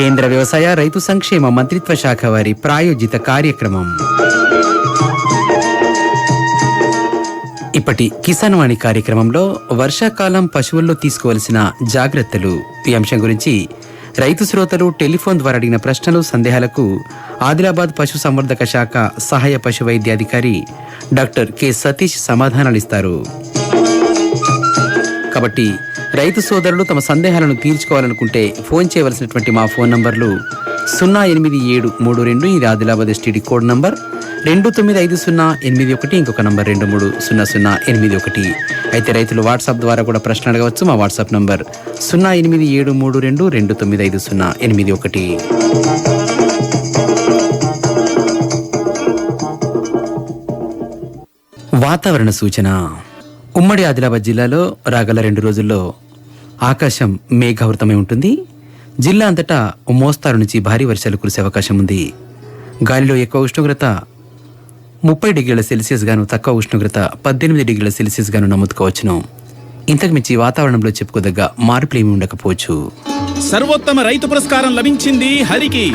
కేంద్ర వ్యవసాయ రైతు సంక్షేమ మంత్రిత్వ శాఖ వారి ప్రాయోజిత కార్యక్రమం. ఇప్పటి కిసాన్ వాణి కార్యక్రమంలో వర్షాకాలం పశువుల్లో తీసుకోవలసిన జాగ్రత్తలు. ఈ అంశం గురించి రైతు శ్రోతలు టెలిఫోన్ ద్వారా అడిగిన ప్రశ్నలు సందేహాలకు ఆదిలాబాద్ పశు సంవర్ధక శాఖ సహాయ పశు వైద్యాధికారి డాక్టర్ కె సతీష్ సమాధానాలిస్తారు కాబట్టి రైతు సోదరులు తమ సందేహాలను తీర్చుకోవాలనుకుంటే ఫోన్ చేయవలసినటువంటి మా ఫోన్ నంబర్లు సున్నా ఎనిమిది ఏడు మూడు రెండు ఇది ఆదిలాబాద్ ఎస్టీడీ కోడ్ నంబర్. రెండు తొమ్మిది ఐదు సున్నా ఎనిమిది ఒకటి ఇంకొక నంబర్ రెండు మూడు సున్నా సున్నా ఎనిమిది ఒకటి. అయితే రైతులు వాట్సాప్ ద్వారా కూడా ప్రశ్న అడగవచ్చు మా వాట్సాప్ నంబర్ సున్నా ఎనిమిది ఏడు మూడు రెండు రెండు తొమ్మిది ఐదు సున్నా ఎనిమిది ఒకటి. వాతావరణ సూచన. ఉమ్మడి ఆదిలాబాద్ జిల్లాలో రాగల రెండు రోజుల్లో ఆకాశం మేఘావృతమై ఉంటుంది. జిల్లా అంతటా మోస్తారు నుంచి భారీ వర్షాలు కురిసే అవకాశం ఉంది. గాలిలో ఎక్కువ ఉష్ణోగ్రత ముప్పై డిగ్రీల సెల్సియస్ గాను తక్కువ ఉష్ణోగ్రత పద్దెనిమిది డిగ్రీల సెల్సియస్ గాను నమోదుకోవచ్చును. ఇంతకు మించి వాతావరణంలో చెప్పుకోదగ్గ మార్పులు ఉండకపోవచ్చు. సర్వోత్తమ రైతు పురస్కారం లభించింది హరికి.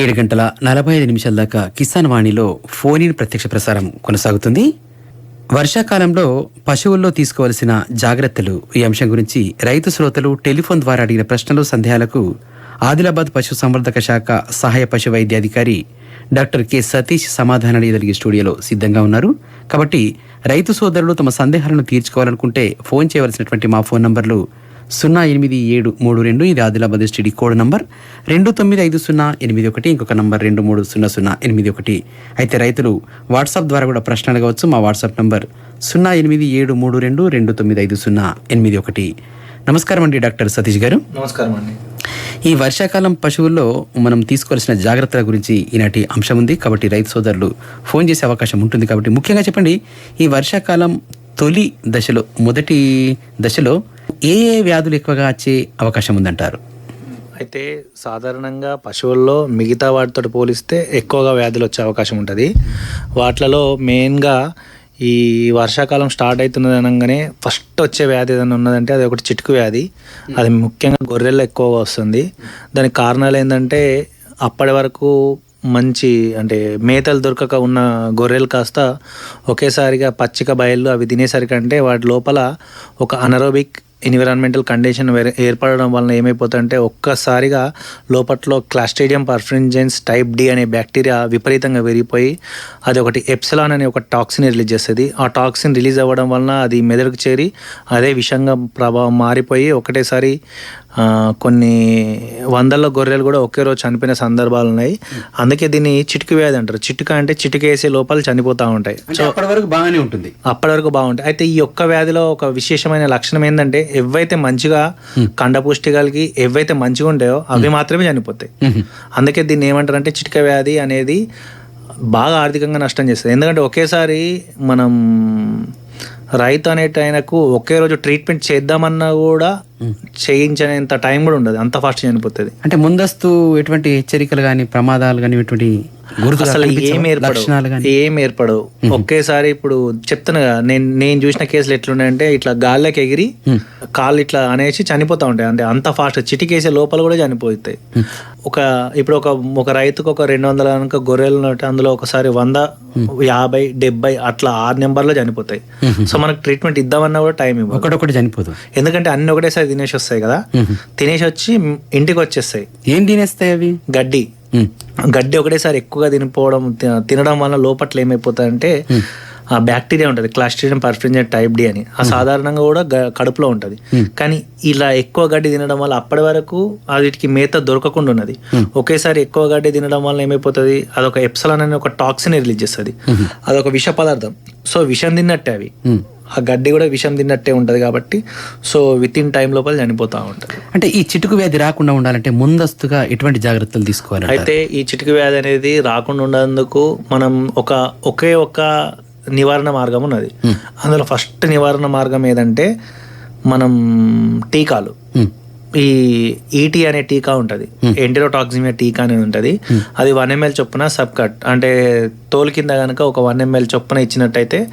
ఏడు గంటల నలభై ఐదు నిమిషాల దాకా కిసాన్ వాణిలో ఫోన్ ఇన్ ప్రత్యక్ష ప్రసారం కొనసాగుతుంది. వర్షాకాలంలో పశువుల్లో తీసుకోవలసిన జాగ్రత్తలు ఈ అంశం గురించి రైతు శ్రోతలు టెలిఫోన్ ద్వారా అడిగిన ప్రశ్నలు సందేహాలకు ఆదిలాబాద్ పశు సంవర్ధక శాఖ సహాయ పశు వైద్యాధికారి డాక్టర్ కె సతీష్ సమాధానాలు ఎదురిగే స్టూడియోలో సిద్ధంగా ఉన్నారు. కాబట్టి రైతు సోదరులు తమ సందేహాలను తీర్చుకోవాలనుకుంటే ఫోన్ చేయవలసినటువంటి మా ఫోన్ నంబర్లు సున్నా ఎనిమిది ఏడు మూడు రెండు ఇది ఆదిలాబాద్ ఎస్టీడీ కోడ్ నంబర్. రెండు తొమ్మిది ఐదు సున్నా ఎనిమిది ఒకటి ఇంకొక నంబర్ రెండు మూడు సున్నా సున్నా ఎనిమిది ఒకటి. అయితే రైతులు వాట్సాప్ ద్వారా కూడా ప్రశ్న అడగవచ్చు. మా వాట్సాప్ నంబర్ సున్నా ఎనిమిది ఏడు మూడు రెండు రెండు తొమ్మిది ఐదు సున్నా ఎనిమిది ఒకటి. నమస్కారం అండి డాక్టర్ సతీష్ గారు. నమస్కారం అండి. ఈ వర్షాకాలం పశువుల్లో మనం తీసుకోవాల్సిన జాగ్రత్తల గురించి ఈనాటి అంశం ఉంది. కాబట్టి రైతు సోదరులు ఫోన్ చేసే అవకాశం ఉంటుంది. కాబట్టి ముఖ్యంగా చెప్పండి ఈ వర్షాకాలం తొలి దశలో మొదటి దశలో ఏ ఏ వ్యాధులు ఎక్కువగా వచ్చే అవకాశం ఉందంటారు? అయితే సాధారణంగా పశువుల్లో మిగతా వాటితో పోలిస్తే ఎక్కువగా వ్యాధులు వచ్చే అవకాశం ఉంటుంది. వాటిలలో మెయిన్గా ఈ వర్షాకాలం స్టార్ట్ అవుతున్నది అనగానే ఫస్ట్ వచ్చే వ్యాధి ఏదైనా ఉన్నదంటే అది ఒకటి చిటుకు వ్యాధి. అది ముఖ్యంగా గొర్రెల్లో ఎక్కువగా వస్తుంది. దానికి కారణాలు ఏంటంటే అప్పటి వరకు మంచి అంటే మేతలు దొరకక ఉన్న గొర్రెలు కాస్త ఒకేసారిగా పచ్చిక బయళ్ళు అవి తినేసరికంటే వాటి లోపల ఒక అనరోబిక్ ఎన్విరాన్మెంటల్ కండిషన్ ఏర్పడడం వలన ఏమైపోతుందంటే ఒక్కసారిగా లోపట్లో క్లాస్టేడియం పర్ఫ్రింజెన్స్ టైప్ డి అనే బ్యాక్టీరియా విపరీతంగా పెరిగిపోయి అది ఒకటి ఎప్సిలాన్ అనే ఒక టాక్సిన్ రిలీజ్ చేస్తుంది. ఆ టాక్సిన్ రిలీజ్ అవ్వడం వలన అది మెదడుకు చేరి అదే విషంగా ప్రభావం మారిపోయి ఒకటేసారి కొన్ని వందల గొర్రెలు కూడా ఒకే రోజు చనిపోయిన సందర్భాలు ఉన్నాయి. అందుకే దీన్ని చిటుకు వ్యాధి అంటారు. చిటుక అంటే చిటుకేసే లోపల చనిపోతూ ఉంటాయి. అంటే అప్పటి వరకు బాగానే ఉంటుంది. అప్పటి వరకు బాగుంటాయి. అయితే ఈ ఒక్క వ్యాధిలో ఒక విశేషమైన లక్షణం ఏంటంటే ఎవైతే మంచిగా కండపుష్టి కలిగి ఎవైతే మంచిగా ఉంటాయో అవి మాత్రమే చనిపోతాయి. అందుకే దీన్ని ఏమంటారంటే చిటిక వ్యాధి అనేది బాగా ఆర్థికంగా నష్టం చేస్తుంది. ఎందుకంటే ఒకేసారి మనం రైతు అనేటి ఆయనకు ఒకే రోజు ట్రీట్మెంట్ చేద్దామన్నా కూడా చేయించనేంత టైం కూడా ఉండదు. అంత ఫాస్ట్ చనిపోతుంది. అంటే ముందస్తు ఎటువంటి హెచ్చరికలు కానీ ప్రమాదాలు కానీ ఎటువంటి అసలు? ఏం ఏర్పడవు. ఏం ఏర్పడవు. ఒకేసారి ఇప్పుడు చెప్తున్నా కదా, నేను నేను చూసిన కేసులు ఎట్లున్నాయంటే ఇట్లా గాల్లోకి ఎగిరి కాళ్ళు ఇట్లా అనేసి చనిపోతా ఉంటాయి. అంటే అంత ఫాస్ట్ చిటికేసే లోపల కూడా చనిపోతాయి. ఒక ఇప్పుడు ఒక ఒక రైతుకు ఒక రెండు వందల కనుక గొర్రెలు ఉన్నట్టు అందులో ఒకసారి వంద యాభై డెబ్బై అట్లా ఆరు నెంబర్లో చనిపోతాయి. సో మనకు ట్రీట్మెంట్ ఇద్దామన్నా కూడా టైం ఇవ్వదు. ఒకటొకటి చనిపోదు. ఎందుకంటే అన్ని ఒకటేసారి తినేసి వస్తాయి కదా. తినేసి వచ్చి ఇంటికి వచ్చేస్తాయి. ఏం తినేస్తాయి అవి? గడ్డి. గడ్డి ఒకటేసారి ఎక్కువగా తినిపోవడం తినడం వల్ల లోపట్ల ఏమైపోతాయంటే ఆ బ్యాక్టీరియా ఉంటుంది. క్లాస్ట్రిడియం పర్ఫ్రింజెంట్ టైప్ డి అని. ఆ సాధారణంగా కూడా కడుపులో ఉంటుంది. కానీ ఇలా ఎక్కువ గడ్డి తినడం వల్ల అప్పటి వరకు వీటికి మేత దొరకకుండా ఉన్నది. ఒకేసారి ఎక్కువ గడ్డి తినడం వల్ల ఏమైపోతుంది? అదొక ఎప్సలాన్ అనే ఒక టాక్సిన్ రిలీజ్ చేస్తుంది. అదొక విష పదార్థం. సో విషం తిన్నట్టే అవి. ఆ గడ్డి కూడా విషం తిన్నట్టే ఉంటుంది కాబట్టి సో విత్ ఇన్ టైం లోపల చనిపోతూ ఉంటుంది. అంటే ఈ చిటుకు వ్యాధి రాకుండా ఉండాలంటే ముందస్తుగా ఎటువంటి జాగ్రత్తలు తీసుకోవాలి అయితే ఈ చిటికి వ్యాధి అనేది రాకుండా ఉండేందుకు మనం ఒక ఒకే ఒక నివారణ మార్గం ఉన్నది. అందులో ఫస్ట్ నివారణ మార్గం ఏదంటే మనం టీకాలు ఈ ఈటీ అనే టీకా ఉంటుంది. ఎంటెరోటాక్సిమియా టీకా అనేది ఉంటుంది. అది వన్ ఎంఎల్ చొప్పున సబ్ కట్. అంటే తోలు కింద కనుక ఒక వన్ ఎంఎల్ చొప్పున ఇచ్చినట్టయితే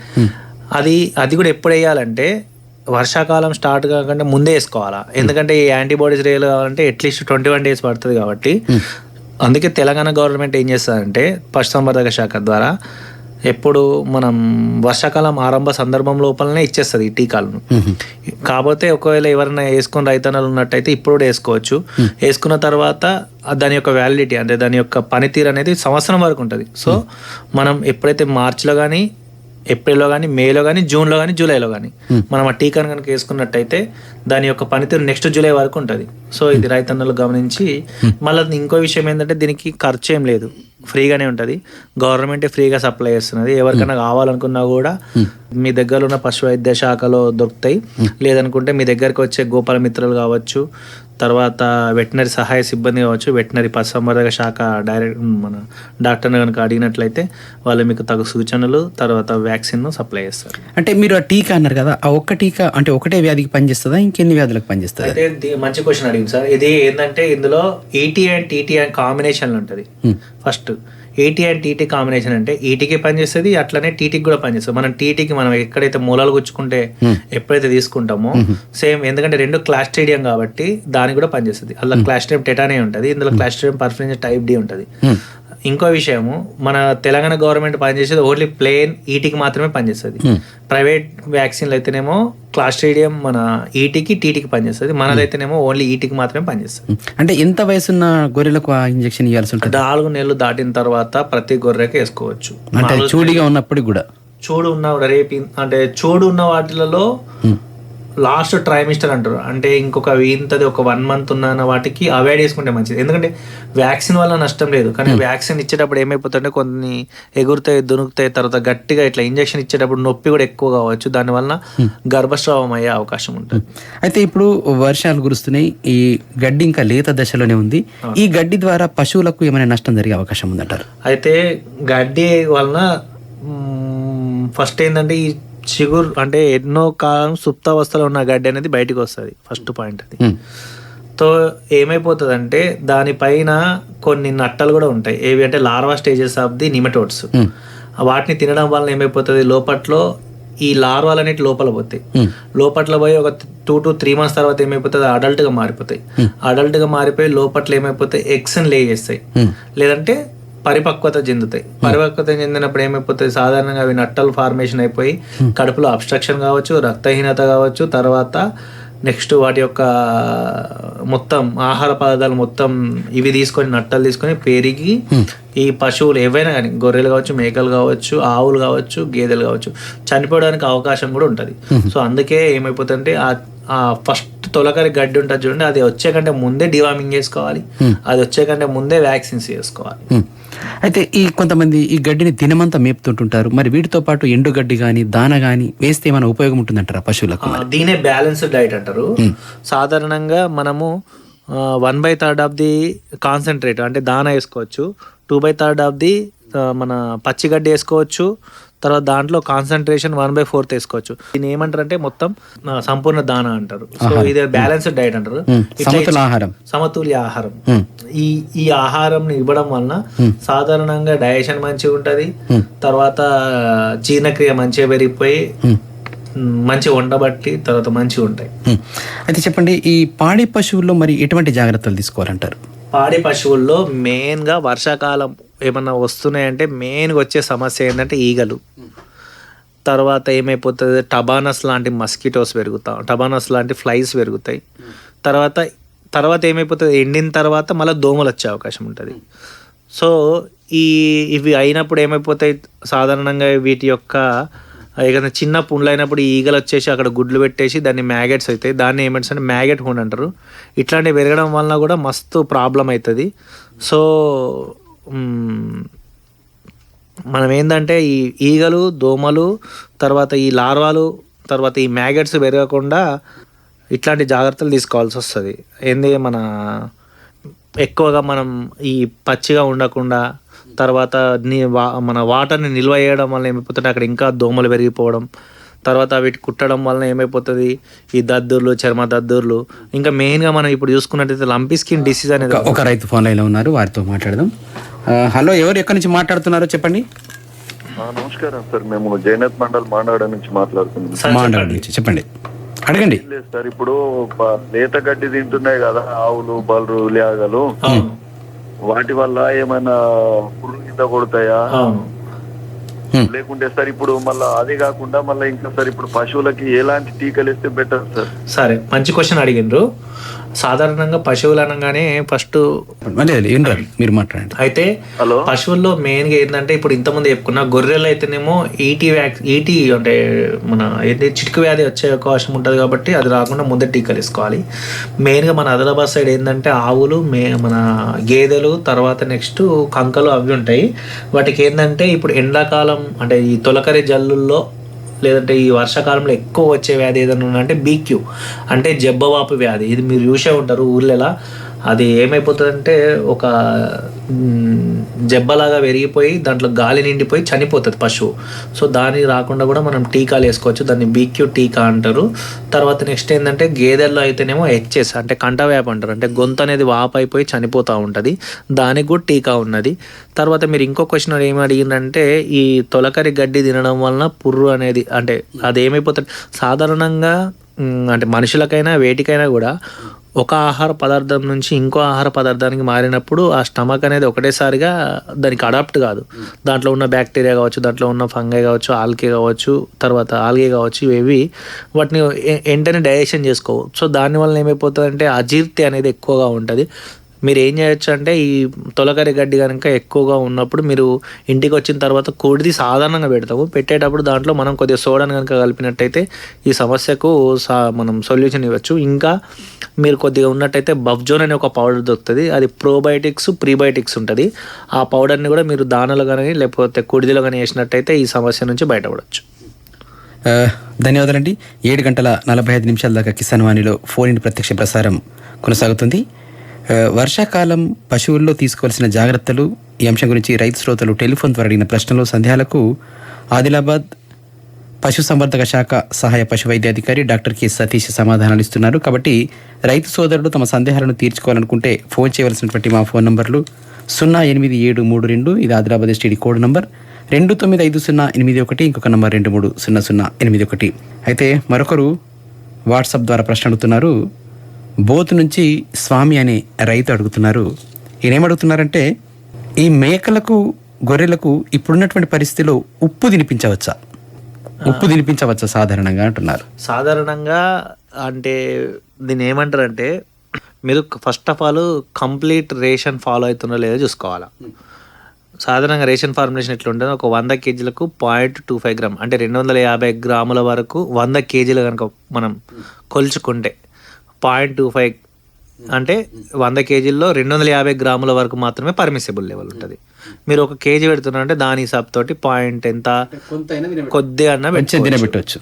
అది అది కూడా ఎప్పుడు వేయాలంటే వర్షాకాలం స్టార్ట్ కాకుండా ముందే వేసుకోవాలా. ఎందుకంటే ఈ యాంటీబాడీస్ రేలు కావాలంటే అట్లీస్ట్ ట్వంటీ వన్ డేస్ పడుతుంది కాబట్టి. అందుకే తెలంగాణ గవర్నమెంట్ ఏం చేస్తుందంటే పశుసంవర్ధక శాఖ ద్వారా ఎప్పుడు మనం వర్షాకాలం ఆరంభ సందర్భం లోపలనే ఇచ్చేస్తుంది ఈ టీకాలను. కాకపోతే ఒకవేళ ఎవరైనా వేసుకుని రైతన్నలు ఉన్నట్టయితే ఇప్పుడు కూడా వేసుకోవచ్చు. వేసుకున్న తర్వాత దాని యొక్క వ్యాలిడిటీ అంటే దాని యొక్క పనితీరు అనేది సంవత్సరం వరకు ఉంటుంది. సో మనం ఎప్పుడైతే మార్చిలో కానీ ఏప్రిల్లో కానీ మేలో కానీ జూన్లో కానీ జూలైలో కానీ మనం ఆ టీకాను కనుక వేసుకున్నట్టయితే దాని యొక్క పనితీరు నెక్స్ట్ జూలై వరకు ఉంటుంది. సో ఇది రైతన్నలు గమనించి మళ్ళీ ఇంకో విషయం ఏంటంటే దీనికి ఖర్చు ఏం లేదు. ఫ్రీగానే ఉంటుంది. గవర్నమెంటే ఫ్రీగా సప్లై చేస్తున్నది. ఎవరికైనా కావాలనుకున్నా కూడా మీ దగ్గర ఉన్న పశు వైద్య శాఖలో దొరుకుతాయి. లేదనుకుంటే మీ దగ్గరికి వచ్చే గోపాల మిత్రులు కావచ్చు తర్వాత వెటనరీ సహాయ సిబ్బంది కావచ్చు వెటనరీ పశుసంవర్ధక శాఖ డైరెక్ట్ మన డాక్టర్ని కనుక అడిగినట్లయితే వాళ్ళు మీకు తగు సూచనలు తర్వాత వ్యాక్సిన్ సప్లై చేస్తారు. అంటే మీరు ఆ టీకా అన్నారు కదా ఆ ఒక్క టీకా అంటే ఒకటే వ్యాధికి పనిచేస్తుందా ఇంకెన్ని వ్యాధులకు పనిచేస్తుంది? అయితే ఇది మంచి క్వశ్చన్ అడిగింది సార్. ఇది ఏంటంటే ఇందులో ET and TT and combination ఉంటుంది. First ET and TT combination అంటే ఈటీకి పనిచేస్తుంది అట్లనే టీటీకి కూడా పనిచేస్తుంది. మనం టీటీకి మనం ఎక్కడైతే మూలాలు గుచ్చుకుంటే ఎప్పుడైతే తీసుకుంటామో సేమ్ ఎందుకంటే రెండు క్లాస్ట్రీడియం కాబట్టి దానికి కూడా పనిచేస్తుంది. అందులో క్లాస్ట్రియం టెటానే ఉంటుంది ఇందులో క్లాస్ట్రియం పర్ఫరెన్స్ టైప్ డి ఉంటుంది. ఇంకో విషయము మన తెలంగాణ గవర్నమెంట్ పనిచేసేది ఓన్లీ ప్లేన్ ఈటీకి మాత్రమే పనిచేస్తుంది. ప్రైవేట్ వ్యాక్సిన్లు అయితేనేమో క్లాస్ట్రీడియం మన ఈటీకి టీటీకి పనిచేస్తుంది. మనదైతేనేమో ఓన్లీ ఈటీకి మాత్రమే పనిచేస్తుంది. అంటే ఎంత వయసున్న గొర్రెలకు ఇంజెక్షన్ ఇవ్వాల్సి ఉంటుంది? నాలుగు నెలలు దాటిన తర్వాత ప్రతి గొర్రెకి వేసుకోవచ్చు. అంటే చూడిగా ఉన్నప్పటికి కూడా? చూడు ఉన్న రేపు అంటే చూడు ఉన్న వాటిలలో లాస్ట్ ట్రైమిస్టర్ అంటారు. అంటే ఇంకొక ఇంతది ఒక వన్ మంత్ ఉన్న వాటికి అవాయిడ్ చేసుకుంటే మంచిది. ఎందుకంటే వ్యాక్సిన్ వల్ల నష్టం లేదు. కానీ వ్యాక్సిన్ ఇచ్చేటప్పుడు ఏమైపోతుందంటే కొన్ని ఎగురుతాయి దునుకుతాయి తర్వాత గట్టిగా ఇట్లా ఇంజెక్షన్ ఇచ్చేటప్పుడు నొప్పి కూడా ఎక్కువ కావచ్చు. దానివల్ల గర్భస్రావం అయ్యే అవకాశం ఉంటుంది. అయితే ఇప్పుడు వర్షాలు కురుస్తున్నాయి. ఈ గడ్డి ఇంకా లేత దశలోనే ఉంది. ఈ గడ్డి ద్వారా పశువులకు ఏమైనా నష్టం జరిగే అవకాశం ఉందంటారు? అయితే గడ్డి వలన ఫస్ట్ ఏంటంటే ఈ చిగురు అంటే ఎన్నో కాలం సుప్తావస్థలో ఉన్న గడ్డి అనేది బయటకు వస్తుంది ఫస్ట్ పాయింట్ అది. ఉమ్. తో ఏమైపోతుందంటే దానిపైన కొన్ని నట్టలు కూడా ఉంటాయి. ఏవి అంటే larva stages of the nematodes. Um. వాటిని తినడం వలన ఏమైపోతుంది? లోపట్లో ఈ లార్వాలు అనేవి లోపల పోతాయి. ఉమ్. లోపట్ల పోయి ఒక టూ టు త్రీ మంత్స్ తర్వాత ఏమైపోతుంది? అడల్ట్గా మారిపోతాయి. అడల్ట్గా మారిపోయి లోపట్ల ఏమైపోతాయి ఎగ్స్ లే చేస్తాయి. లేదంటే పరిపక్వత చెందుతాయి. పరిపక్వత చెందినప్పుడు ఏమైపోతుంది? సాధారణంగా అవి నట్టలు ఫార్మేషన్ అయిపోయి కడుపులో అబ్స్ట్రక్షన్ కావచ్చు రక్తహీనత కావచ్చు తర్వాత నెక్స్ట్ వాటి యొక్క మొత్తం ఆహార పదార్థాలు మొత్తం ఇవి తీసుకొని నట్టలు తీసుకొని పెరిగి ఈ పశువులు ఏవైనా కానీ గొర్రెలు కావచ్చు మేకలు కావచ్చు ఆవులు కావచ్చు గేదెలు కావచ్చు చనిపోవడానికి అవకాశం కూడా ఉంటుంది. సో అందుకే ఏమైపోతుందంటే ఆ ఫస్ట్ తొలకరి గడ్డి ఉంటుంది చూడండి అది వచ్చే కంటే ముందే డివార్మింగ్ చేసుకోవాలి. అది వచ్చే కంటే ముందే వ్యాక్సిన్స్ చేసుకోవాలి. అయితే ఈ కొంతమంది ఈ గడ్డిని దినమంతా మేపుతుంటుంటారు. మరి వీటితో పాటు ఎండుగడ్డి కానీ దాన కానీ వేస్తే ఏమైనా ఉపయోగం ఉంటుందంటారా పశువులకు దీనే బ్యాలెన్స్డ్ డైట్ అంటారు. సాధారణంగా మనము one by third of the concentrate అంటే దానా వేసుకోవచ్చు. Two by third of the మన పచ్చిగడ్డి వేసుకోవచ్చు. తర్వాత దాంట్లో కాన్సన్ట్రేషన్ వన్ బై ఫోర్త్ వేసుకోవచ్చు. దీన్ని ఏమంటారు మొత్తం ఆ, సంపూర్ణ దాన అంటారు. సో ఇది బ్యాలెన్స్డ్ డైట్ అంటారు. సమతుల ఆహారం. సమతుల్య ఆహారం. ఈ ఈ ఆహారం ఇవ్వడం వలన సాధారణంగా డైజెషన్ మంచిగా ఉంటది. తర్వాత జీర్ణక్రియ మంచిగా పెరిగిపోయి మ్, మంచిగా ఉండబట్టి తర్వాత మంచిగా ఉంటాయి. అయితే చెప్పండి ఈ పాడి పశువుల్లో మరి ఎటువంటి జాగ్రత్తలు తీసుకోవాలంటారు? పాడి పశువుల్లో మెయిన్గా వర్షాకాలం ఏమన్నా వస్తున్నాయంటే మెయిన్గా వచ్చే సమస్య ఏంటంటే ఈగలు. తర్వాత ఏమైపోతుంది? టబానస్ లాంటి మస్కిటోస్ పెరుగుతా టబానస్ లాంటి ఫ్లైస్ పెరుగుతాయి. తర్వాత తర్వాత ఏమైపోతుంది? ఎండిన తర్వాత మళ్ళీ దోమలు వచ్చే అవకాశం ఉంటుంది. సో ఈ ఇవి అయినప్పుడు ఏమైపోతాయి? సాధారణంగా వీటి యొక్క ఏదైనా చిన్న పుండ్లు అయినప్పుడు ఈగలు వచ్చేసి అక్కడ గుడ్లు పెట్టేసి దాన్ని మ్యాగెట్స్ అవుతాయి. దాన్ని ఏమంటారు? మ్యాగెట్ హోన్ అంటారు. ఇట్లాంటివి పెరగడం వలన కూడా మస్తు ప్రాబ్లం అవుతుంది. సో మనం ఏంటంటే ఈ ఈగలు దోమలు తర్వాత ఈ లార్వాలు తర్వాత ఈ మ్యాగెట్స్ పెరగకుండా ఇట్లాంటి జాగ్రత్తలు తీసుకోవాల్సి వస్తుంది. ఏంది మన ఎక్కువగా మనం ఈ పచ్చిగా ఉండకుండా తర్వాత నీ వా మన వాటర్ని నిల్వ చేయడం వల్ల ఏమైపోతుంది అక్కడ ఇంకా దోమలు పెరిగిపోవడం తర్వాత వీటి కుట్టడం వలన ఏమైపోతుంది? ఈ దద్దుర్లు చర్మ దద్దుర్లు. ఇంకా మెయిన్గా మనం ఇప్పుడు చూసుకున్నట్టయితే లంపీ స్కిన్ డిసీజ్ అనేది ఒక- రైతు ఫోన్ లైన్లో ఉన్నారు వారితో మాట్లాడదాం. హలో ఎవరు ఎక్కడి నుంచి మాట్లాడుతున్నారో చెప్పండి. నమస్కారం సార్. మేము జైనత్ మండల్ మాండాడ నుంచి మాట్లాడుతున్నాం. మాండాడ నుంచి చెప్పండి. అడగండి. లేదు సార్ ఇప్పుడు లేత గడ్డి తింటున్నాయి కదా ఆవులు బలరు లేగలు వాటి వల్ల ఏమైనా పురుగు కింద కొడతాయా. లేకుంటే సార్ ఇప్పుడు మళ్ళీ అది కాకుండా మళ్ళీ ఇంకా సార్ ఇప్పుడు పశువులకి ఎలాంటి టీకాలు ఇస్తే బెటర్ సార్? సరే మంచి క్వశ్చన్ అడిగిండ్రు. సాధారణంగా పశువులు అనగానే ఫస్ట్ మీరు మాట్లాడండి. అయితే పశువుల్లో మెయిన్గా ఏంటంటే ఇప్పుడు ఇంతమంది చెప్పుకున్న గొర్రెలు అయితేనేమో ఈటీ వ్యాక్ ఈటీ అంటే మన ఏంటి చిటుకు వ్యాధి వచ్చే అవకాశం ఉంటుంది కాబట్టి అది రాకుండా ముందే టీకాలు వేసుకోవాలి. మెయిన్గా మన ఆదిలాబాద్ సైడ్ ఏంటంటే ఆవులు మే మన గేదెలు తర్వాత నెక్స్ట్ కంకలు అవి ఉంటాయి. వాటికి ఏంటంటే ఇప్పుడు ఎండాకాలం అంటే ఈ తొలకరి జల్లుల్లో లేదంటే ఈ వర్షాకాలంలో ఎక్కువ వచ్చే వ్యాధి ఏదైనా ఉందంటే బీక్యూ అంటే జబ్బవాపు వ్యాధి. ఇది మీరు చూసే ఉంటారు ఊర్లలో. అది ఏమైపోతుందంటే ఒక జబ్బలాగా పెరిగిపోయి దాంట్లో గాలి నిండిపోయి చనిపోతుంది పశువు. సో దాని రాకుండా కూడా మనం టీకాలు వేసుకోవచ్చు. దాన్ని బీక్యూ టీకా అంటారు. తర్వాత నెక్స్ట్ ఏంటంటే గేదెల్లో అయితేనేమో హెచ్ఎస్ అంటే కంట వ్యాప్ అంటారు. అంటే గొంతు అనేది వాపైపోయి చనిపోతూ ఉంటుంది. దానికి కూడా టీకా ఉన్నది. తర్వాత మీరు ఇంకో క్వశ్చన్ ఏమి అడిగిందంటే ఈ తొలకరి గడ్డి తినడం వలన పుర్రు అనేది అంటే అది ఏమైపోతుంది సాధారణంగా అంటే మనుషులకైనా వేటికైనా కూడా ఒక ఆహార పదార్థం నుంచి ఇంకో ఆహార పదార్థానికి మారినప్పుడు ఆ స్టమక్ అనేది ఒకటేసారిగా దానికి అడాప్ట్ కాదు. దాంట్లో ఉన్న బ్యాక్టీరియా కావచ్చు దాంట్లో ఉన్న ఫంగై కావచ్చు ఆల్కే కావచ్చు తర్వాత ఆల్గే కావచ్చు ఇవేవి వాటిని వెంటనే డైజెషన్ చేసుకోవు. సో దానివల్ల ఏమైపోతుంది అంటే అజీర్తి అనేది ఎక్కువగా ఉంటుంది. మీరు ఏం చేయొచ్చు అంటే ఈ తొలకరి గడ్డి కనుక ఎక్కువగా ఉన్నప్పుడు మీరు ఇంటికి వచ్చిన తర్వాత కోడిది సాధారణంగా పెడతాము. పెట్టేటప్పుడు దాంట్లో మనం కొద్దిగా సోడాను కనుక కలిపినట్టయితే ఈ సమస్యకు సా మనం సొల్యూషన్ ఇవ్వచ్చు. ఇంకా మీరు కొద్దిగా ఉన్నట్టయితే బఫ్జోన్ అనే ఒక పౌడర్ దొరుకుతుంది. అది ప్రోబయోటిక్స్ ప్రీబయోటిక్స్ ఉంటుంది. ఆ పౌడర్ని కూడా మీరు దానలో కానీ లేకపోతే కుడిదిలో కానీ వేసినట్టయితే ఈ సమస్య నుంచి బయటపడవచ్చు ధన్యవాదాలండి. ఏడు గంటల నలభై ఐదు నిమిషాల దాకా కిసాన్ వాణిలో ఫోన్ ఇన్ ప్రత్యక్ష ప్రసారం కొనసాగుతుంది. వర్షాకాలం పశువుల్లో తీసుకోవాల్సిన జాగ్రత్తలు ఈ అంశం గురించి రైతు శ్రోతలు టెలిఫోన్ ద్వారా అడిగిన ప్రశ్నలు సందేహాలకు ఆదిలాబాద్ పశు సంవర్ధక శాఖ సహాయ పశు వైద్యాధికారి డాక్టర్ కె సతీష్ సమాధానాలు ఇస్తున్నారు. కాబట్టి రైతు సోదరుడు తమ సందేహాలను తీర్చుకోవాలనుకుంటే ఫోన్ చేయవలసినటువంటి మా ఫోన్ నంబర్లు సున్నా ఎనిమిది ఏడు మూడు రెండు ఇది ఆదిలాబాద్ ఎస్టీడీ కోడ్ నంబర్. రెండు తొమ్మిది ఐదు సున్నా ఎనిమిది ఒకటి ఇంకొక నంబర్ రెండు మూడు సున్నా సున్నా ఎనిమిది ఒకటి. అయితే మరొకరు వాట్సాప్ ద్వారా ప్రశ్న అడుగుతున్నారు. బోత్ నుంచి స్వామి అనే రైతు అడుగుతున్నారు. ఈయన ఏమడుగుతున్నారంటే ఈ మేకలకు గొర్రెలకు ఇప్పుడున్నటువంటి పరిస్థితిలో ఉప్పు తినిపించవచ్చా? ఉప్పు తినిపించవచ్చా సాధారణంగా అంటున్నారు. సాధారణంగా అంటే దీన్ని ఏమంటారంటే మీరు first of all complete ration follow అవుతుందో లేదో చూసుకోవాలా. సాధారణంగా రేషన్ ఫార్ములేషన్ ఎట్లా ఉంటుంది ఒక వంద కేజీలకు పాయింట్ టూ ఫైవ్ గ్రామ్ అంటే రెండు వందల యాభై గ్రాముల వరకు వంద కేజీలు కనుక మనం కొలుచుకుంటే పాయింట్ టూ ఫైవ్ అంటే వంద కేజీల్లో రెండు వందల యాభై గ్రాముల వరకు మాత్రమే పర్మిసిబుల్ లెవెల్ ఉంటుంది. మీరు ఒక కేజీ పెడుతున్నారంటే దాని హిసాబ్ తోటి పాయింట్ ఎంత కొద్దిగా అన్న.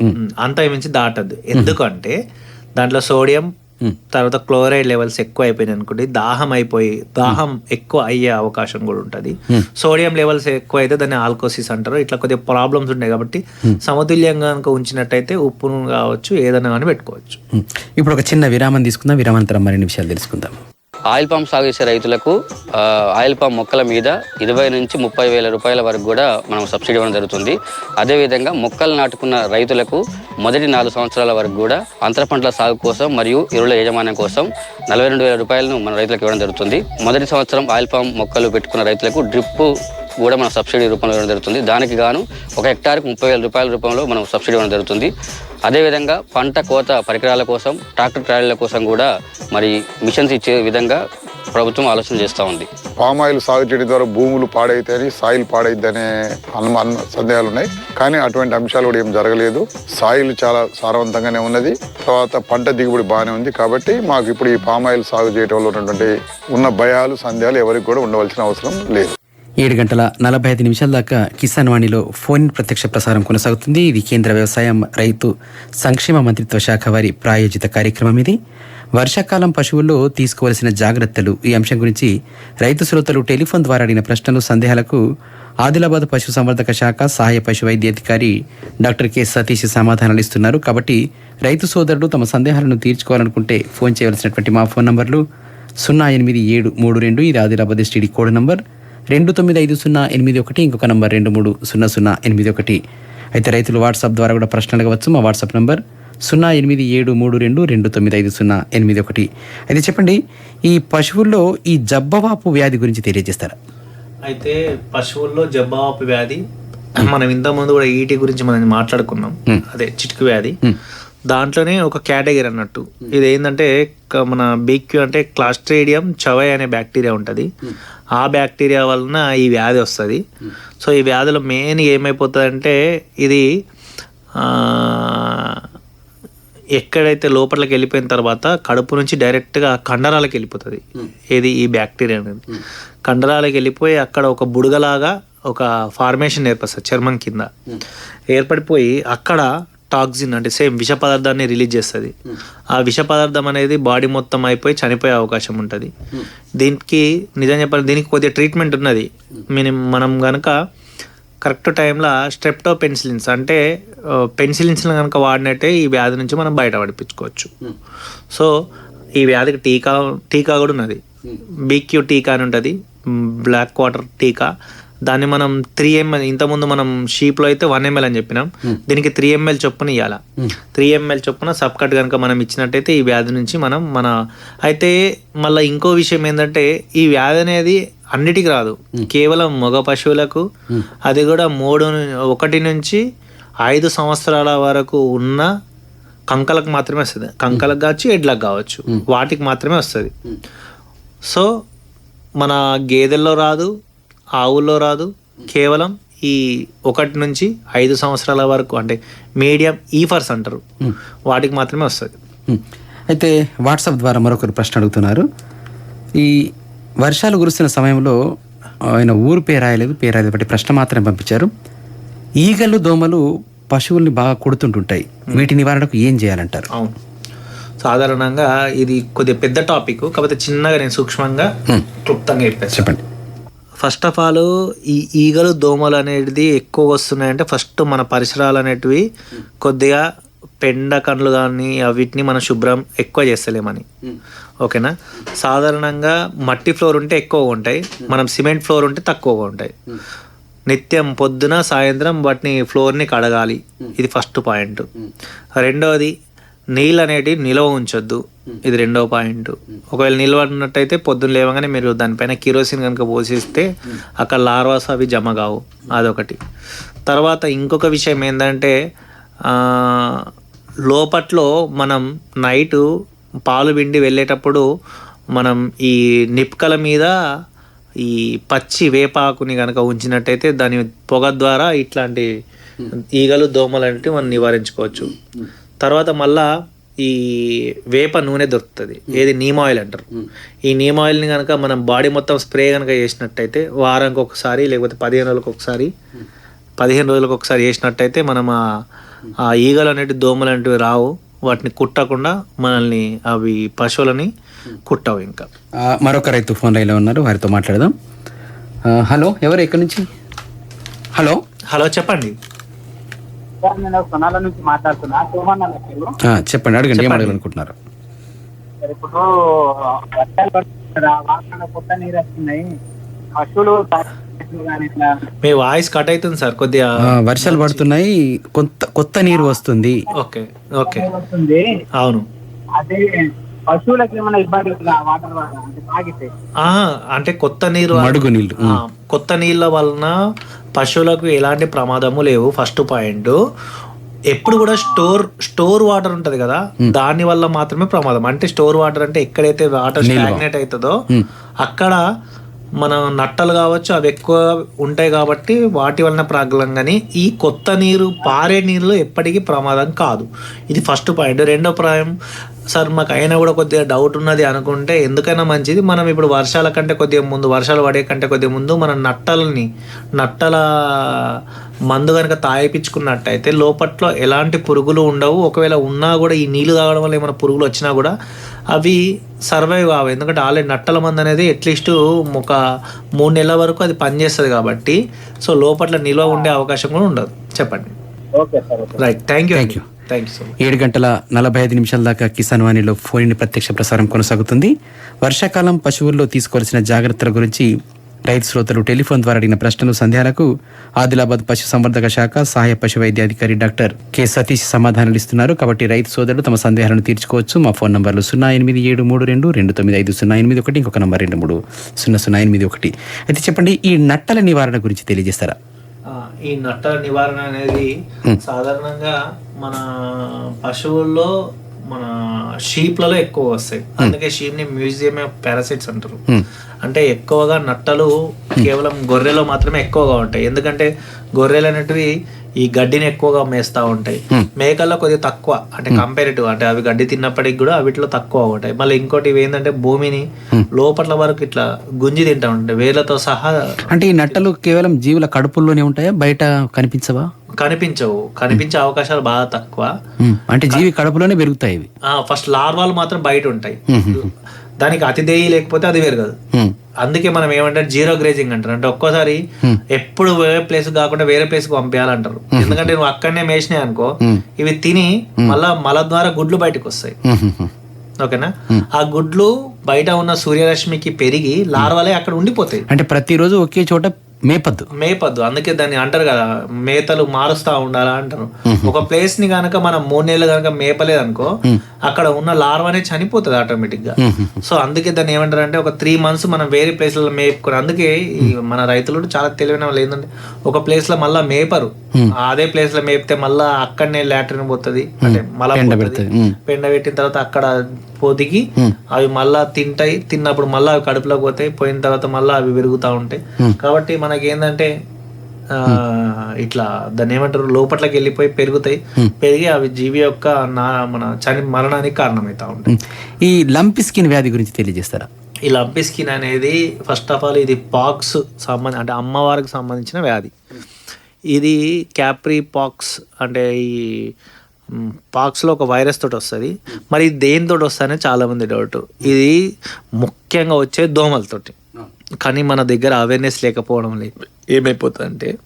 ఉమ్, అంత మించి దాటద్దు. ఎందుకంటే దాంట్లో సోడియం తర్వాత క్లోరైడ్ లెవెల్స్ ఎక్కువ అయిపోయినాయి అనుకోండి దాహం అయిపోయి దాహం ఎక్కువ అయ్యే అవకాశం కూడా ఉంటుంది. సోడియం లెవెల్స్ ఎక్కువ అయితే దాన్ని ఆల్కోసిస్ అంటారు. ఇట్లా కొద్దిగా ప్రాబ్లమ్స్ ఉన్నాయి కాబట్టి సమతుల్యంగా కనుక ఉంచినట్టయితే ఉప్పును కావచ్చు ఏదైనా కానీ పెట్టుకోవచ్చు. ఇప్పుడు ఒక చిన్న విరామం తీసుకుందాం. విరామానంతరం మరిన్ని విషయాలు తెలుసుకుందాం. ఆయిల్ పామ్ సాగు చేసే రైతులకు ఆయిల్ పామ్ మొక్కల మీద ఇరవై నుంచి ముప్పై వేల రూపాయల వరకు కూడా మనం సబ్సిడీ ఇవ్వడం జరుగుతుంది. అదేవిధంగా మొక్కలు నాటుకున్న రైతులకు మొదటి నాలుగు సంవత్సరాల వరకు కూడా అంతర పంటల సాగు కోసం మరియు ఎరువుల యజమానం కోసం నలభై రెండు వేల రూపాయలను మన రైతులకు ఇవ్వడం జరుగుతుంది. మొదటి సంవత్సరం ఆయిల్ పామ్ మొక్కలు పెట్టుకున్న రైతులకు డ్రిప్ కూడా మన సబ్సిడీ రూపంలో ఇవ్వడం జరుగుతుంది. దానికి గాను ఒక హెక్టార్కి ముప్పై వేల రూపాయల రూపంలో మనం సబ్సిడీ ఇవ్వడం జరుగుతుంది. అదేవిధంగా పంట కోత పరికరాల కోసం ట్రాక్టర్ ట్రాలీల కోసం కూడా మరి మిషన్స్ ఇచ్చే విధంగా ప్రభుత్వం ఆలోచన చేస్తూ ఉంది. పామ్ ఆయిల్ సాగు చేయడం ద్వారా భూములు పాడైతాయని సాయిల్ పాడైద్దనే అనుమాన సందేహాలు ఉన్నాయి కానీ అటువంటి అంశాలు కూడా ఏం జరగలేదు. సాయిల్ చాలా సారవంతంగానే ఉన్నది. తర్వాత పంట దిగుబడి బాగానే ఉంది కాబట్టి మాకు ఇప్పుడు ఈ పామ్ ఆయిల్ సాగు చేయడం వల్ల ఉన్నటువంటి ఉన్న భయాలు సందేహాలు ఎవరికి కూడా ఉండవలసిన అవసరం లేదు. ఏడు గంటల నలభై ఐదు నిమిషాల దాకా కిసాన్ వాణిలో ఫోన్ ప్రత్యక్ష ప్రసారం కొనసాగుతుంది. ఇది కేంద్ర వ్యవసాయ రైతు సంక్షేమ మంత్రిత్వ శాఖ వారి ప్రాయోజిత కార్యక్రమం ఇది. వర్షాకాలం పశువుల్లో తీసుకోవలసిన జాగ్రత్తలు ఈ అంశం గురించి రైతు శ్రోతలు టెలిఫోన్ ద్వారా అడిగిన ప్రశ్నలు సందేహాలకు ఆదిలాబాద్ పశు సంవర్ధక శాఖ సహాయ పశు వైద్యాధికారి డాక్టర్ కె సతీష్ సమాధానాలు ఇస్తున్నారు. కాబట్టి రైతు సోదరులు తమ సందేహాలను తీర్చుకోవాలనుకుంటే ఫోన్ చేయవలసినటువంటి మా ఫోన్ నంబర్లు సున్నా ఎనిమిది ఏడు మూడు రెండు ఇది ఆదిలాబాద్ ఎస్టీడీ కోడ్ నంబర్. రెండు తొమ్మిది ఐదు సున్నా ఎనిమిది ఒకటి ఇంకొక నంబర్ రెండు మూడు సున్నా సున్నా ఎనిమిది ఒకటి. అయితే రైతులు వాట్సాప్ ద్వారా కూడా ప్రశ్నలు అడగవచ్చు. మా వాట్సాప్ నంబర్ సున్నా ఎనిమిది ఏడు మూడు రెండు రెండు తొమ్మిది ఐదు సున్నా ఎనిమిది ఒకటి. అయితే చెప్పండి ఈ పశువుల్లో ఈ జబ్బవాపు వ్యాధి గురించి తెలియజేస్తారా? అయితే పశువుల్లో జబ్బాపు వ్యాధి మనం ఇంత ముందు కూడా ఈటీ గురించి మనం మాట్లాడుకున్నాం. అదే చిటుకు వ్యాధి. దాంట్లోనే ఒక కేటగిరీ అన్నట్టు. ఇది ఏంటంటే మన బీక్యూ అంటే క్లాస్ట్రేడియం చవై అనే బ్యాక్టీరియా ఉంటుంది. ఆ బ్యాక్టీరియా వలన ఈ వ్యాధి వస్తుంది. సో ఈ వ్యాధిలో మెయిన్ ఏమైపోతుంది అంటే ఇది ఎక్కడైతే లోపలికి వెళ్ళిపోయిన తర్వాత కడుపు నుంచి డైరెక్ట్గా కండరాలకు వెళ్ళిపోతుంది. ఏది ఈ బ్యాక్టీరియా అనేది. కండరాలకు వెళ్ళిపోయి అక్కడ ఒక బుడగలాగా ఒక ఫార్మేషన్ ఏర్పడుతుంది చర్మం కింద. ఏర్పడిపోయి అక్కడ టాక్సిన్ అంటే సేమ్ విష పదార్థాన్ని రిలీజ్ చేస్తుంది. ఆ విష పదార్థం అనేది బాడీ మొత్తం అయిపోయి చనిపోయే అవకాశం ఉంటుంది. దీనికి నిజం చెప్పాలి దీనికి కొద్దిగా ట్రీట్మెంట్ ఉన్నది. మినిమం మనం కనుక కరెక్ట్ టైంలో స్ట్రెప్టో పెన్సిలిన్స్ అంటే పెన్సిలిన్స్ కనుక వాడినట్టే ఈ వ్యాధి నుంచి మనం బయట పడిపించుకోవచ్చు సో ఈ వ్యాధికి టీకా టీకా కూడా ఉన్నది. బీక్యూ టీకా అని ఉంటుంది. బ్లాక్ వాటర్ టీకా. దాన్ని మనం త్రీ ఎంఎల్ ఇంతకుముందు మనం షీప్లో అయితే వన్ ఎంఎల్ అని చెప్పినాం. దీనికి త్రీ ఎంఎల్ చొప్పున ఇవ్వాల త్రీ ఎంఎల్ చొప్పున సబ్ కట్ కనుక మనం ఇచ్చినట్టయితే ఈ వ్యాధి నుంచి మనం మన అయితే మళ్ళీ ఇంకో విషయం ఏంటంటే ఈ వ్యాధి అనేది అన్నిటికి రాదు. కేవలం మగ పశువులకు అది కూడా మూడు ఒకటి నుంచి ఐదు సంవత్సరాల వరకు ఉన్న కంకలకు మాత్రమే వస్తుంది. కంకలకు కావచ్చు ఎడ్లకు కావచ్చు. వాటికి మాత్రమే వస్తుంది. సో మన గేదెల్లో రాదు ఆవుల్లో రాదు. కేవలం ఈ ఒకటి నుంచి ఐదు సంవత్సరాల వరకు అంటే మీడియం ఈఫర్స్ అంటారు. వాటికి మాత్రమే వస్తుంది. అయితే వాట్సాప్ ద్వారా మరొకరు ప్రశ్న అడుగుతున్నారు. ఈ వర్షాలు కురుస్తున్న సమయంలో ఆయన ఊరు పేరు రాయలేదు పేరు రాయలేదు బట్టి ప్రశ్న మాత్రమే పంపించారు. ఈగలు దోమలు పశువుల్ని బాగా కొడుతుంటుంటాయి. వీటి నివారణకు ఏం చేయాలంటారు? అవును. సాధారణంగా ఇది కొద్దిగా పెద్ద టాపిక్. కాకపోతే చిన్నగా నేను సూక్ష్మంగా క్లుప్తంగా చెప్పేసి చెప్పండి. ఫస్ట్ ఆఫ్ ఆల్ ఈ ఈగలు దోమలు అనేది ఎక్కువ వస్తున్నాయంటే ఫస్ట్ మన పరిసరాలు అనేటివి కొద్దిగా పెండ కండ్లు కానీ వీటిని మనం శుభ్రం ఎక్కువ చేస్తలేమని. ఓకేనా? సాధారణంగా మట్టి ఫ్లోర్ ఉంటే ఎక్కువగా ఉంటాయి. మనం సిమెంట్ ఫ్లోర్ ఉంటే తక్కువగా ఉంటాయి. నిత్యం పొద్దున సాయంత్రం వాటిని ఫ్లోర్ని కడగాలి. ఇది ఫస్ట్ పాయింట్ రెండవది నీళ్ళు అనేటివి నిల్వ ఉంచొద్దు. ఇది రెండవ పాయింట్. ఒకవేళ నిల్వ ఉన్నట్టయితే పొద్దున్న లేవగానే మీరు దానిపైన కిరోసిన్ కనుక పోసిస్తే అక్కడ లార్వాస్ అవి జమ కావు. అదొకటి. తర్వాత ఇంకొక విషయం ఏంటంటే లోపట్లో మనం నైటు పాలు పిండి వెళ్ళేటప్పుడు మనం ఈ నిప్కల మీద ఈ పచ్చి వేపాకుని కనుక ఉంచినట్టయితే దాని పొగ ద్వారా ఇట్లాంటి ఈగలు దోమలు అనేటివి మనం నివారించుకోవచ్చు. తర్వాత మళ్ళా ఈ వేప నూనె దొరుకుతుంది. ఏది నీమ్ ఆయిల్ అంటారు. ఈ నీమ్ ఆయిల్ని కనుక మనం బాడీ మొత్తం స్ప్రే కనుక చేసినట్టయితే వారానికి ఒకసారి లేకపోతే పదిహేను రోజులకు ఒకసారి పదిహేను రోజులకు ఒకసారి చేసినట్టయితే మనం ఆ- ఈగలు అనేటివి దోమలు అనేటివి రావు. వాటిని కుట్టకుండా మనల్ని అవి పశువులని కుట్టవు ఇంకా. మరొక రైతు ఫోన్ లైన్లో ఉన్నారు. వారితో మాట్లాడదాం. హలో ఎవరు ఎక్కడి నుంచి? హలో? హలో చెప్పండి. సార్ నేను సొనాల నుంచి మాట్లాడుతున్నా. సోమన్న ఆ, చెప్పండి అడగండి ఏం. అడగాలనుకుంటున్నారు? ఇప్పుడు వర్షాలు పడుతుంది కదా వాసన కొత్త నీరు వస్తున్నాయి పశువులు మీ వాయిస్ కట్ అవుతుంది సార్ కొద్దిగా. ఆ, వర్షాలు పడుతున్నాయి కొత్త కొత్త నీరు వస్తుంది. Okay okay. వస్తుంది. అవును. అదే పశువులకు ఏమైనా ఇబ్బంది వాటర్ వల్ల అంటే తాగితే. ఆ, అంటే కొత్త నీరు మడుగు నీళ్ళు ఆ, కొత్త నీళ్ళ వలన పశువులకు ఎలాంటి ప్రమాదము లేవు. ఫస్ట్ పాయింట్ ఎప్పుడు కూడా స్టోర్ స్టోర్ వాటర్ ఉంటది కదా దాని వల్ల మాత్రమే ప్రమాదం. అంటే స్టోర్ వాటర్ అంటే ఎక్కడైతే వాటర్ స్టాగ్నేట్ అవుతుందో అక్కడ మన నట్టలు కావచ్చు అవి ఎక్కువ ఉంటాయి కాబట్టి వాటి వలన ప్రాబ్లం కానీ ఈ కొత్త నీరు పారే నీళ్ళు ఎప్పటికీ ప్రమాదం కాదు. ఇది ఫస్ట్ పాయింట్ రెండో ప్రాయం సార్ మాకు అయినా కూడా కొద్దిగా డౌట్ ఉన్నది అనుకుంటే ఎందుకైనా మంచిది. మనం ఇప్పుడు వర్షాల కంటే కొద్దిగా ముందు వర్షాలు పడే కంటే కొద్దిగా ముందు మన నట్టలని నట్టల మందు కనుక తాగిపించుకున్నట్టయితే లోపట్లో ఎలాంటి పురుగులు ఉండవు. ఒకవేళ ఉన్నా కూడా ఈ నీళ్ళు తాగడం వల్ల ఏమైనా పురుగులు వచ్చినా కూడా అవి సర్వైవ్ కావు. ఎందుకంటే ఆల్రెడీ నట్టల మందు అనేది అట్లీస్ట్ ఒక మూడు నెలల వరకు అది పనిచేస్తుంది కాబట్టి సో లోపట్ల నిల్వ ఉండే అవకాశం కూడా ఉండదు. చెప్పండి. Okay sir okay. Right thank you Thank you. Thank you ఏడు గంటల నలభై ఐదు నిమిషాల దాకా కిసాన్ వాణిలో ఫోన్ ప్రత్యక్ష ప్రసారం కొనసాగుతుంది. వర్షాకాలం పశువుల్లో తీసుకోవాల్సిన జాగ్రత్తల గురించి రైతు శ్రోతలు టెలిఫోన్ ద్వారా అడిగిన ప్రశ్నలు సందేహాలకు ఆదిలాబాద్ పశు సంవర్ధక శాఖ సహాయ పశు వైద్యాధికారి డాక్టర్ కె సతీష్ సమాధానాలు ఇస్తున్నారు. కాబట్టి రైతు సోదరులు తమ సందేహాలను తీర్చుకోవచ్చు. మా ఫోన్ నంబర్లు సున్నా ఎనిమిది ఏడు మూడు రెండు రెండు తొమ్మిది ఐదు సున్నా ఎనిమిది ఒకటి ఇంకొక నంబర్ రెండు మూడు సున్నా సున్నా ఎనిమిది ఒకటి. అయితే చెప్పండి ఈ నట్టల నివారణ గురించి తెలియజేస్తారా? ఈ నట్టల నివారణ అనేది సాధారణంగా మన పశువుల్లో మన షీప్లలో ఎక్కువ వస్తాయి. అందుకే షీప్ని మ్యూజియం ఆఫ్ పారాసైట్స్ అంటారు అంటే ఎక్కువగా నట్టలు కేవలం గొర్రెలో మాత్రమే ఎక్కువగా ఉంటాయి. ఎందుకంటే గొర్రెలు అనేటివి ఈ గడ్డిని ఎక్కువగా మేస్తా ఉంటాయి. మేకల్లో కొద్దిగా తక్కువ అంటే కంపారిటివ్ అంటే అవి గడ్డి తిన్నప్పటికి కూడా అవిట్లో తక్కువ ఉంటాయి. మళ్ళీ ఇంకోటి ఇవి ఏంటంటే భూమిని లోపట్ల వరకు ఇట్లా గుంజి తింటా ఉంటాయి. వేర్లతో సహా అంటే ఈ నట్టలు కేవలం జీవుల కడుపుల్లోనే ఉంటాయా? బయట కనిపించవా? కనిపించవు. కనిపించే అవకాశాలు బాగా తక్కువ. అంటే జీవి కడుపులోనే పెరుగుతాయి ఇవి. ఫస్ట్ లార్వాలు మాత్రం బయట ఉంటాయి. దానికి అతిదేయి లేకపోతే అది పెరగదు ఉమ్, అందుకే మనం ఏమంటారు జీరో గ్రేజింగ్ అంటారు. అంటే ఒక్కోసారి ఎప్పుడు వేరే ప్లేస్ కాకుండా వేరే ప్లేస్కి పంపించాలంటారు ఎందుకంటే నువ్వు అక్కడనే మేసినాయి అనుకో ఇవి తిని మళ్ళా మల ద్వారా గుడ్లు బయటకు వస్తాయి. ఓకేనా? ఆ గుడ్లు బయట ఉన్న సూర్యరశ్మికి పెరిగి లార్వాలే అక్కడ ఉండిపోతాయి. అంటే ప్రతిరోజు ఒకే చోట మేపద్దు. మేపద్దు. అందుకే దాన్ని అంటారు కదా మేతలు మారుస్తా ఉండాలా అంటారు. ఒక ప్లేస్ని గనక మనం మూడు నెలలు గనక మేపలేదు అనుకో అక్కడ ఉన్న లార్వ్ అనేది చనిపోతుంది ఆటోమేటిక్గా సో అందుకే దాన్ని ఏమంటారు అంటే ఒక త్రీ మంత్స్ మనం వేరే ప్లేస్లో మేపుకొని అందుకే మన రైతులు చాలా తెలివైన వాళ్ళు ఏంటంటే ఒక ప్లేస్లో మళ్ళా మేపరు. అదే ప్లేస్లో మేపితే మళ్ళా అక్కడనే లాట్రిన్ పోతుంది. అంటే మళ్ళా పెండ. ఉమ్. పెండ పెట్టిన తర్వాత అక్కడ పొదిగి అవి మళ్ళా తింటాయి. తిన్నప్పుడు మళ్ళా అవి కడుపులోకి పోతాయి. పోయిన తర్వాత మళ్ళా అవి పెరుగుతూ ఉంటాయి. కాబట్టి మనకి ఏంటంటే ఆ, ఇట్లా దాన్ని ఏమంటారు? లోపట్లకి వెళ్ళిపోయి పెరుగుతాయి. పెరిగి అవి జీవి యొక్క నా మన చని మరణానికి కారణమవుతా ఉంటాయి. ఈ లంపి స్కిన్ వ్యాధి గురించి తెలియజేస్తారా? ఈ లంపి స్కిన్ అనేది ఫస్ట్ ఆఫ్ ఆల్ ఇది పాక్స్ సంబంధ అంటే అమ్మవారికి సంబంధించిన వ్యాధి. ఇది క్యాప్రీ పాక్స్ అంటే ఈ పాక్స్లో ఒక వైరస్ తోటి వస్తుంది. మరి దేనితో వస్తుందని చాలా మంది డౌట్ ఇది ముఖ్యంగా వచ్చే దోమలతోటి కానీ మన దగ్గర అవేర్నెస్ లేకపోవడం లేదు. ఏమైపోతుందంటే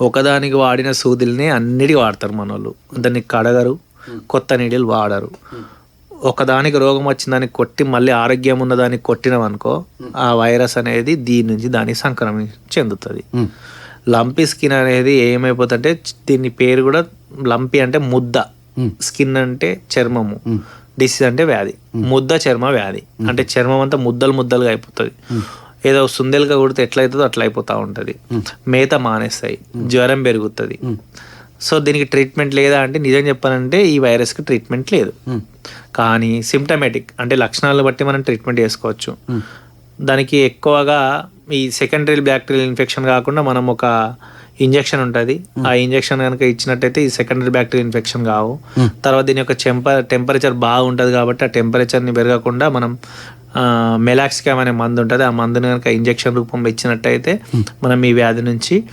ఒకదానికి వాడిన సూదుల్ని అన్నిటికీ వాడతారు మన వాళ్ళు దాన్ని కడగరు కొత్త నీడిలు వాడరు. ఒకదానికి రోగం వచ్చిన దానికి కొట్టి మళ్ళీ ఆరోగ్యం ఉన్న దానికి కొట్టినాం అనుకో ఆ వైరస్ అనేది దీని నుంచి దానికి సంక్రమణ చెందుతుంది. లంపీ స్కిన్ అనేది ఏమైపోతుందంటే దీని పేరు కూడా లంపీ అంటే ముద్ద. స్కిన్ అంటే చర్మము. డిసీజ్ అంటే వ్యాధి. ముద్ద చర్మ వ్యాధి. అంటే చర్మం అంతా ముద్దలు ముద్దలుగా అయిపోతుంది. ఏదో సుందెలుగా కొడితే ఎట్లా అవుతుందో అట్లా అయిపోతూ ఉంటుంది మేత మానేస్తాయి. జ్వరం పెరుగుతుంది. సో దీనికి ట్రీట్మెంట్ లేదా అంటే నిజం చెప్పాలంటే ఈ వైరస్కి ట్రీట్మెంట్ లేదు. కానీ సిమ్టమేటిక్ అంటే లక్షణాలను బట్టి మనం ట్రీట్మెంట్ చేసుకోవచ్చు. దానికి ఎక్కువగా ఈ సెకండరీ బ్యాక్టీరియల్ ఇన్ఫెక్షన్ కాకుండా మనం ఒక ఇంజెక్షన్ ఉంటుంది. ఆ ఇంజెక్షన్ కనుక ఇచ్చినట్టయితే ఈ సెకండరీ బ్యాక్టీరియల్ ఇన్ఫెక్షన్ కావు. తర్వాత దీని యొక్క టెంప టెంపరేచర్ బాగుంటుంది కాబట్టి ఆ టెంపరేచర్ని పెరగకుండా మనం మెలాక్స్కామ్ అనే మందు ఉంటుంది. ఆ మందుని కనుక ఇంజెక్షన్ రూపంలో ఇచ్చినట్టయితే మనం ఈ వ్యాధి నుంచి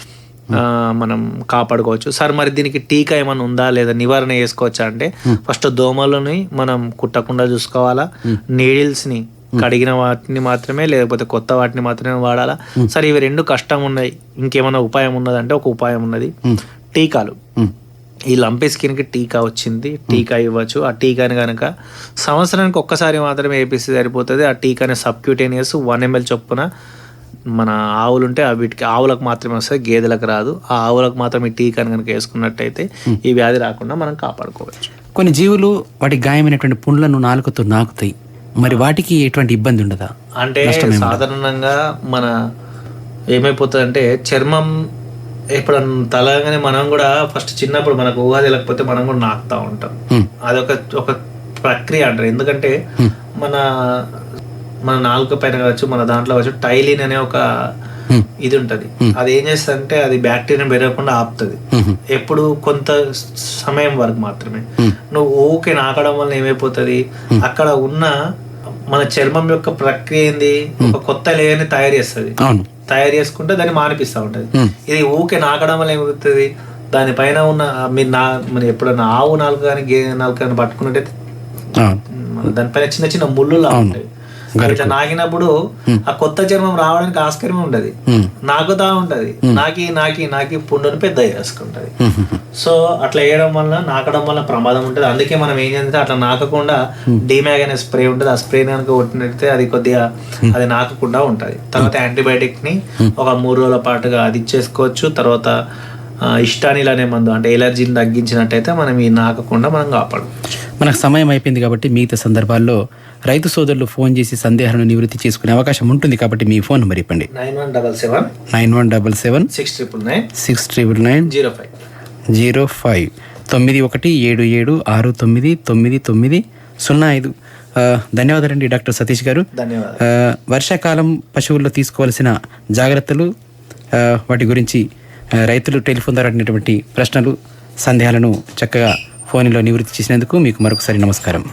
మనం కాపాడుకోవచ్చు. సార్ మరి దీనికి టీకా ఏమైనా ఉందా? లేదా నివారణ చేసుకోవచ్చా? అంటే ఫస్ట్ దోమలని మనం కుట్టకుండా చూసుకోవాలా? నీడిల్స్ని కడిగిన వాటిని మాత్రమే లేకపోతే కొత్త వాటిని మాత్రమే వాడాలా? సరే ఇవి రెండు కష్టం ఉన్నాయి ఇంకేమైనా ఉపాయం ఉన్నదంటే ఒక ఉపాయం ఉన్నది. టీకాలు. ఈ లంపీ స్కిన్కి టీకా వచ్చింది. టీకా ఇవ్వచ్చు. ఆ టీకాని కనుక సంవత్సరానికి ఒక్కసారి మాత్రమే వేపిస్తే సరిపోతుంది. ఆ టీకాని సబ్క్యూటేనియస్ వన్ ఎంఎల్ చొప్పున మన ఆవులు ఉంటే ఆ వీటికి ఆవులకు మాత్రమే వస్తుంది గేదెలకు రాదు. ఆ ఆవులకు మాత్రం ఈ టీకాని కనుక వేసుకున్నట్టయితే ఈ వ్యాధి రాకుండా మనం కాపాడుకోవచ్చు. కొన్ని జీవులు వాటి గాయమైనటువంటి పుండ్లను నాలుకతో నాకుతాయి. మరి వాటికి ఎటువంటి ఇబ్బంది ఉండదా? అంటే సాధారణంగా మన ఏమైపోతుంది అంటే చర్మం ఇప్పుడు తలగానే మనం కూడా ఫస్ట్ చిన్నప్పుడు మనకు ఊహ తెలియకపోతే మనం కూడా నాకుతా ఉంటాం. అదొక ఒక ప్రక్రియ అంటారు. ఎందుకంటే మన మన నాలుక పైన కావచ్చు మన దాంట్లో కావచ్చు టైలిన్ అనే ఒక ఇది ఉంటది. అది ఏం చేస్తుంది అంటే అది బ్యాక్టీరియా పెరగకుండా ఆపుతుంది. ఎప్పుడు కొంత సమయం వరకు మాత్రమే. నువ్వు ఊకే నాకడం వల్ల ఏమైపోతుంది? అక్కడ ఉన్న మన చర్మం యొక్క ప్రక్రియ ఏంది? ఒక కొత్త లేయర్ని తయారు చేస్తుంది. తయారు చేసుకుంటే దాన్ని మానిపిస్తూ ఉంటది. ఇది ఊకే నాకడం వల్ల ఏమవుతుంది? దానిపైన ఉన్న మీరు నా మీరు ఎప్పుడన్నా ఆవు నాలుగు కానీ గే నాలుగు కానీ పట్టుకున్నట్టయితే దానిపైన చిన్న చిన్న ముళ్ళు ఉంటాయి. ఇట్లా నాకినప్పుడు ఆ కొత్త చర్మం రావడానికి ఆస్కారం ఉండదు. నాకుతా ఉంటది. నాకి నాకి నాకి పుండుని పెద్ద చేసుకుంటది సో అట్లా వేయడం వల్ల నాకడం వల్ల ప్రమాదం ఉంటుంది. అందుకే మనం ఏం చేస్తే అట్లా నాకకుండా డీమ్యాగ్ అనే స్ప్రే ఉంటుంది. ఆ స్ప్రే కనుక కొట్టినట్టే అది కొద్దిగా అది నాకకుండా ఉంటుంది. తర్వాత యాంటీబయాటిక్ని ఒక మూడు రోజుల పాటుగా అది ఇచ్చేసుకోవచ్చు. తర్వాత ఇష్టానిల్ అనే మందు అంటే ఎలర్జీని తగ్గించినట్టయితే మనం ఈ నాకకుండా మనం కాపాడుకోవచ్చు మనకు సమయం అయిపోయింది కాబట్టి మిగతా సందర్భాల్లో రైతు సోదరులు ఫోన్ చేసి సందేహాలను నివృత్తి చేసుకునే అవకాశం ఉంటుంది కాబట్టి మీ ఫోన్ నెంబర్ ఇవ్వండి nine one double seven nine one double seven six triple nine six triple nine zero five zero five తొమ్మిది ఒకటి ఏడు ఏడు ఆరు తొమ్మిది తొమ్మిది తొమ్మిది సున్నా ఐదు. ధన్యవాదాలండి డాక్టర్ సతీష్ గారు. వర్షాకాలం పశువుల్లో తీసుకోవాల్సిన జాగ్రత్తలు వాటి గురించి రైతులు టెలిఫోన్ ద్వారా అడిగినటువంటి ప్రశ్నలు సందేహాలను చక్కగా ఫోన్లో నివృత్తి చేసినందుకు మీకు మరొకసారి నమస్కారం.